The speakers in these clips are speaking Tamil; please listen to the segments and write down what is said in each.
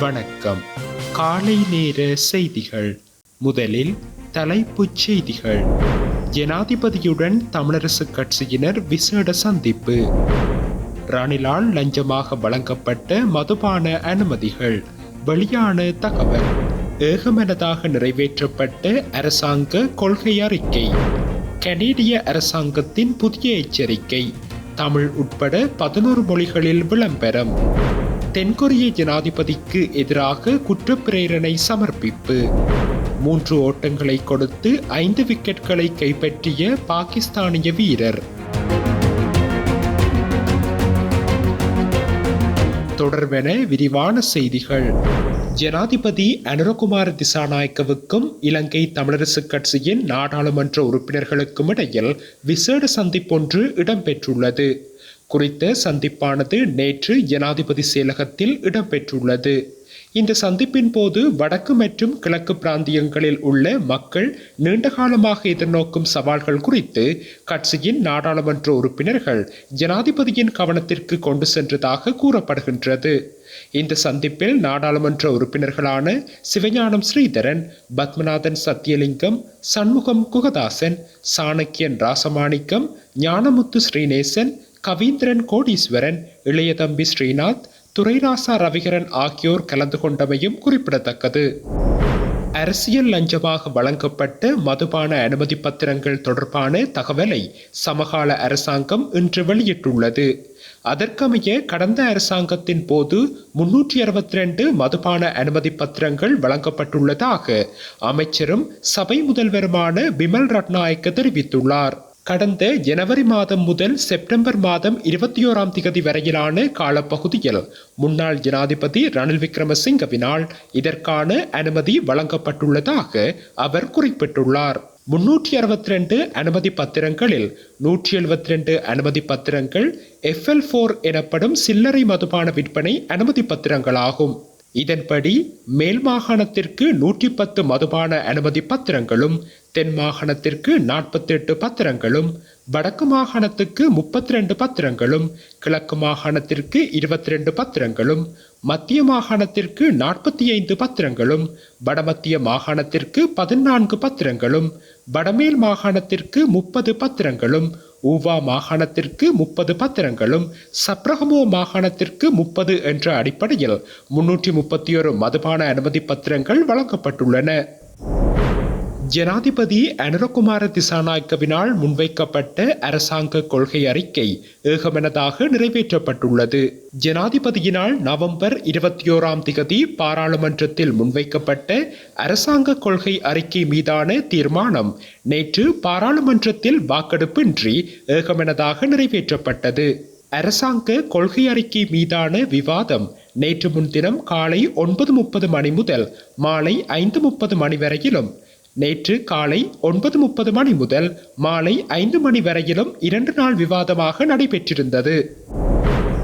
வணக்கம். காலை நேர செய்திகள். முதலில் தலைப்புச் செய்திகள். ஜனாதிபதியுடன் தமிழரசுக் கட்சியினர் விசேட சந்திப்பு. ரணிலால் லஞ்சமாக வழங்கப்பட்ட மதுபான அனுமதிகள். வெளியான தகவல். ஏகமனதாக நிறைவேற்றப்பட்ட அரசாங்க கொள்கை அறிக்கை. கனேடிய அரசாங்கத்தின் புதிய எச்சரிக்கை. தமிழ் உட்பட பதினோரு மொழிகளில் விளம்பரம். தென்கொரிய ஜனாதிபதிக்கு எதிராக குற்றப்பிரேரணை சமர்ப்பிப்பு. மூன்று ஓட்டங்களை கொடுத்து ஐந்து விக்கெட்களை கைப்பற்றிய பாகிஸ்தானிய வீரர். தொடர்பென விரிவான செய்திகள். ஜனாதிபதி அனுரகுமார திசாநாயக்கவுக்கும் இலங்கை தமிழரசுக் கட்சியின் நாடாளுமன்ற உறுப்பினர்களுக்கும் இடையில் விசேட சந்திப்பொன்று இடம்பெற்றுள்ளது. குறித்த சந்திப்பானது நேற்று ஜனாதிபதி செயலகத்தில் இடம்பெற்றுள்ளது. இந்த சந்திப்பின் போது வடக்கு மற்றும் கிழக்கு பிராந்தியங்களில் உள்ள மக்கள் நீண்டகாலமாக எதிர்நோக்கும் சவால்கள் குறித்து கட்சியின் நாடாளுமன்ற உறுப்பினர்கள் ஜனாதிபதியின் கவனத்திற்கு கொண்டு சென்றதாக கூறப்படுகின்றது. இந்த சந்திப்பில் நாடாளுமன்ற உறுப்பினர்களான சிவஞானம் ஸ்ரீதரன் பத்மநாதன் சத்தியலிங்கம் சண்முகம் குகதாசன் சாணக்கியன் ராசமாணிக்கம் ஞானமுத்து ஸ்ரீநேசன் கவீந்திரன் கோடீஸ்வரன் இளையதம்பி ஸ்ரீநாத் துரைராசா ரவிகரன் ஆகியோர் கலந்து கொண்டமையும் குறிப்பிடத்தக்கது. அரசியல் லஞ்சமாக வழங்கப்பட்ட மதுபான அனுமதி பத்திரங்கள் தொடர்பான தகவலை சமகால அரசாங்கம் இன்று வெளியிட்டுள்ளது. அதற்கமைய கடந்த அரசாங்கத்தின் போது முன்னூற்றி அறுபத்தி ரெண்டு மதுபான அனுமதி பத்திரங்கள் வழங்கப்பட்டுள்ளதாக அமைச்சரும் சபை முதல்வருமான பிமல் ரட்நாயக்க தெரிவித்துள்ளார். கடந்த ஜனவரி மாதம் முதல் செப்டம்பர் மாதம் இருபத்தி ஓராம் திகதி வரையிலான காலப்பகுதியில் முன்னாள் ஜனாதிபதி ரணில் விக்ரமசிங்கவினால் இதற்கான அனுமதி வழங்கப்பட்டுள்ளதாக அவர் குறிப்பிட்டுள்ளார். முன்னூற்றி அறுபத்தி ரெண்டு அனுமதி பத்திரங்களில் நூற்றி எழுபத்தி ரெண்டு அனுமதி பத்திரங்கள் எஃப்எல் ஃபோர் எனப்படும் சில்லறை மதுபான விற்பனை அனுமதி பத்திரங்களாகும். இதன்படி மேல் மாகாணத்திற்கு நூற்றி பத்து மதுபான அனுமதி பத்திரங்களும் தென் மாகாணத்திற்கு நாற்பத்தி எட்டு பத்திரங்களும் வடக்கு மாகாணத்துக்கு முப்பத்தி ரெண்டு பத்திரங்களும் கிழக்கு மாகாணத்திற்கு இருபத்தி ரெண்டு பத்திரங்களும் மத்திய மாகாணத்திற்கு நாற்பத்தி ஐந்து பத்திரங்களும் வடமத்திய மாகாணத்திற்கு பதினான்கு பத்திரங்களும் வடமேல் மாகாணத்திற்கு முப்பது பத்திரங்களும் ஊவா மாகாணத்திற்கு முப்பது பத்திரங்களும் சப்ரஹமோ மாகாணத்திற்கு முப்பது என்ற அடிப்படையில் முன்னூற்றி முப்பத்தி ஒரு மதுபான அனுமதி பத்திரங்கள் வழங்கப்பட்டுள்ளன. ஜனாதிபதி அனுரகுமார திசாநாயக்கவினால் முன்வைக்கப்பட்ட அரசாங்க கொள்கை அறிக்கை ஏகமனதாக நிறைவேற்றப்பட்டுள்ளது. ஜனாதிபதியினால் நவம்பர் இருபத்தி ஓராம் திகதி பாராளுமன்றத்தில் முன்வைக்கப்பட்ட அரசாங்க கொள்கை அறிக்கை மீதான தீர்மானம் நேற்று பாராளுமன்றத்தில் வாக்கெடுப்பின்றி ஏகமனதாக நிறைவேற்றப்பட்டது. அரசாங்க கொள்கை அறிக்கை மீதான விவாதம் நேற்று முன்தினம் காலை ஒன்பது முப்பது மணி முதல் மாலை ஐந்து முப்பது மணி வரையிலும் நேற்று காலை ஒன்பது முப்பது மணி முதல் மாலை ஐந்து மணி வரையிலும் இரண்டு நாள் விவாதமாக நடைபெற்றிருந்தது.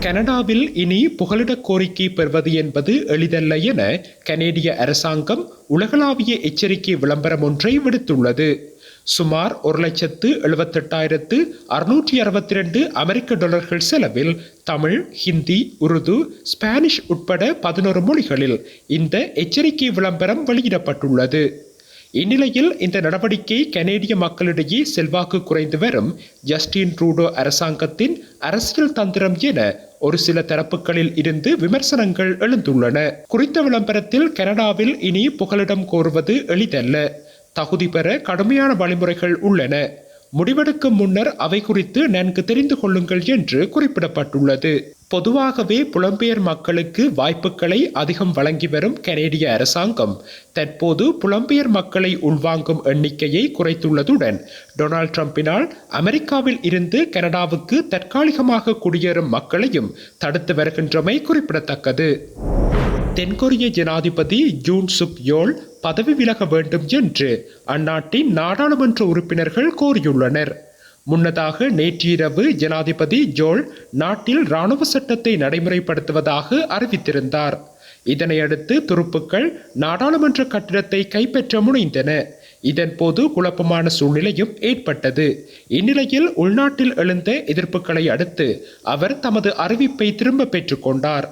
கனடாவில் இனி புகலிட கோரிக்கை பெறுவது என்பது எளிதல்ல என கனேடிய அரசாங்கம் உலகளாவிய எச்சரிக்கை விளம்பரம் ஒன்றை விடுத்துள்ளது. சுமார் ஒரு லட்சத்து எழுபத்தெட்டாயிரத்து அறுநூற்றி அறுபத்தி ரெண்டு அமெரிக்க டாலர்கள் செலவில் தமிழ் ஹிந்தி உருது ஸ்பானிஷ் உட்பட பதினோரு மொழிகளில் இந்த எச்சரிக்கை விளம்பரம் வெளியிடப்பட்டுள்ளது. இந்நிலையில் இந்த நடவடிக்கை கனேடிய மக்களிடையே செல்வாக்கு குறைந்து வரும். ஜஸ்டின் ட்ரூடோ அரசாங்கத்தின் அரசியல் தந்திரம் என ஒரு சில தரப்புகளில் இருந்து விமர்சனங்கள் எழுந்துள்ளன. குறித்த விளம்பரத்தில் கனடாவில் இனி புகலிடம் கோருவது எளிதல்ல. தகுதி பெற கடுமையான வழிமுறைகள் உள்ளன. முடிவெடுக்கும் முன்னர் அவை குறித்து நன்கு தெரிந்து கொள்ளுங்கள் என்று குறிப்பிடப்பட்டுள்ளது. பொதுவாகவே புலம்பெயர் மக்களுக்கு வாய்ப்புகளை அதிகம் வழங்கி வரும் கனேடிய அரசாங்கம். தற்போது புலம்பெயர் மக்களை உள்வாங்கும் எண்ணிக்கையை குறைத்துள்ளதுடன் டொனால்ட் ட்ரம்பினால் அமெரிக்காவில் இருந்து கனடாவுக்கு தற்காலிகமாக குடியேறும் மக்களையும் தடுத்து வருகின்றமை குறிப்பிடத்தக்கது. தென்கொரிய ஜனாதிபதி ஜூன் சுப் யோல் பதவி விலக வேண்டும் என்று அந்நாட்டின் நாடாளுமன்ற உறுப்பினர்கள் கோரியுள்ளனர். முன்னதாக நேற்றிரவு ஜனாதிபதி ஜோல் நாட்டில் இராணுவ சட்டத்தை நடைமுறைப்படுத்துவதாக அறிவித்திருந்தார். இதனையடுத்து துருப்புக்கள் நாடாளுமன்ற கட்டிடத்தை கைப்பற்ற முனைந்தன. இதன்போது குழப்பமான சூழ்நிலையும் ஏற்பட்டது. இந்நிலையில் உள்நாட்டில் எழுந்த எதிர்ப்புகளை அடுத்து அவர் தமது அறிவிப்பை திரும்ப பெற்றுக்கொண்டார்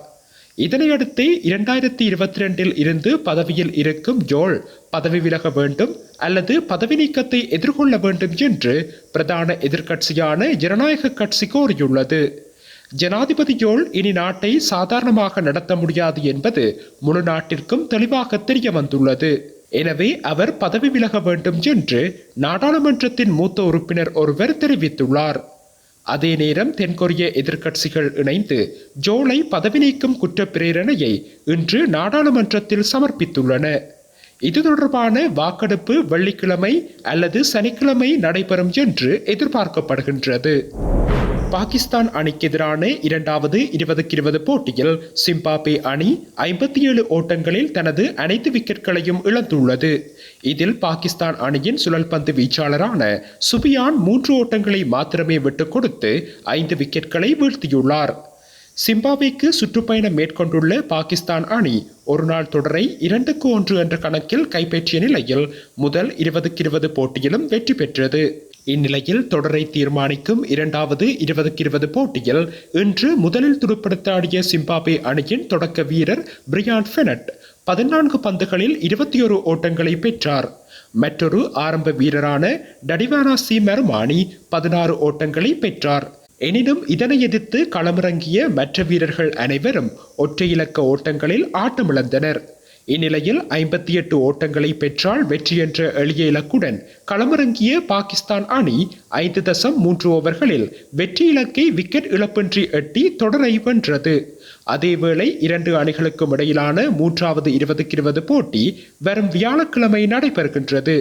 இதனையடுத்து இரண்டாயிரத்தி இருபத்தி ரெண்டில் இருந்து பதவியில் இருக்கும் ஜோல் பதவி விலக வேண்டும் அல்லது பதவி நீக்கத்தை எதிர்கொள்ள வேண்டும் என்று பிரதான எதிர்க்கட்சியான ஜனநாயக கட்சி கோரியுள்ளது. ஜனாதிபதியோல் இனி நாட்டை சாதாரணமாக நடத்த முடியாது என்பது முழு நாட்டிற்கும் தெளிவாக தெரிய வந்துள்ளது. எனவே அவர் பதவி விலக வேண்டும் என்று நாடாளுமன்றத்தின் மூத்த உறுப்பினர் ஒருவர் தெரிவித்துள்ளார். அதே நேரம் தென்கொரிய எதிர்க்கட்சிகள் இணைந்து ஜோலை பதவி நீக்கும் குற்ற பிரேரணையை இன்று நாடாளுமன்றத்தில் சமர்ப்பித்துள்ளன. இது தொடர்பான வாக்கெடுப்பு வெள்ளிக்கிழமை அல்லது சனிக்கிழமை நடைபெறும் என்று எதிர்பார்க்கப்படுகின்றது. பாகிஸ்தான் அணிக்கு எதிரான இரண்டாவது இருபதுக்கு இருபது போட்டியில் சிம்பாபே அணி ஐம்பத்தி ஏழு ஓட்டங்களில் தனது அனைத்து விக்கெட்களையும் இழந்துள்ளது. இதில் பாகிஸ்தான் அணியின் சுழல்பந்து வீச்சாளரான சுபியான் மூன்று ஓட்டங்களை மாத்திரமே விட்டுக் கொடுத்து ஐந்து விக்கெட்களை வீழ்த்தியுள்ளார். சிம்பாப்வேக்கு சுற்றுப்பயணம் மேற்கொண்டுள்ள பாகிஸ்தான் அணி ஒருநாள் தொடரை இரண்டுக்கு ஒன்று என்ற கணக்கில் கைப்பற்றிய நிலையில் முதல் இருபதுக்கு இருபது போட்டியிலும் வெற்றி பெற்றது. இந்நிலையில் தொடரை தீர்மானிக்கும் இரண்டாவது இருபதுக்கு இருபது போட்டியில் இன்று முதலில் துடுப்படுத்தாடிய சிம்பாப்வே அணியின் தொடக்க வீரர் பிரியான் ஃபெனட் பதினான்கு பந்துகளில் இருபத்தி ஒரு ஓட்டங்களை பெற்றார். மற்றொரு ஆரம்ப வீரரான டடிவானா சி மெர்மானி பதினாறு ஓட்டங்களை பெற்றார். எனினும் இதனை எதிர்த்து களமிறங்கிய மற்ற வீரர்கள் அனைவரும் ஒற்றை இலக்க ஓட்டங்களில் ஆட்டமிழந்தனர். இந்நிலையில் ஐம்பத்தி எட்டு ஓட்டங்களை பெற்றால் வெற்றி என்ற எளிய இலக்குடன் களமிறங்கிய பாகிஸ்தான் அணி ஐந்து தசம் மூன்று ஓவர்களில் வெற்றி இலக்கை விக்கெட் இழப்பின்றி எட்டி தொடரை வென்றது. அதேவேளை இரண்டு அணிகளுக்கும் இடையிலான மூன்றாவது இருபதுக்கு இருபது போட்டி வரும் வியாழக்கிழமை நடைபெறுகின்றது.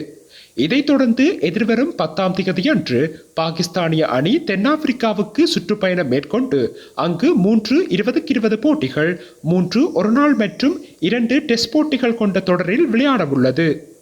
இதைத் தொடர்ந்து எதிர்வரும் பத்தாம் தேதியன்று பாகிஸ்தானிய அணி தென்னாப்பிரிக்காவுக்கு சுற்றுப்பயணம் மேற்கொண்டு அங்கு மூன்று இருபதுக்கு இருபது போட்டிகள் மூன்று ஒருநாள் மற்றும் இரண்டு டெஸ்ட் போட்டிகள் கொண்ட தொடரில் விளையாட உள்ளது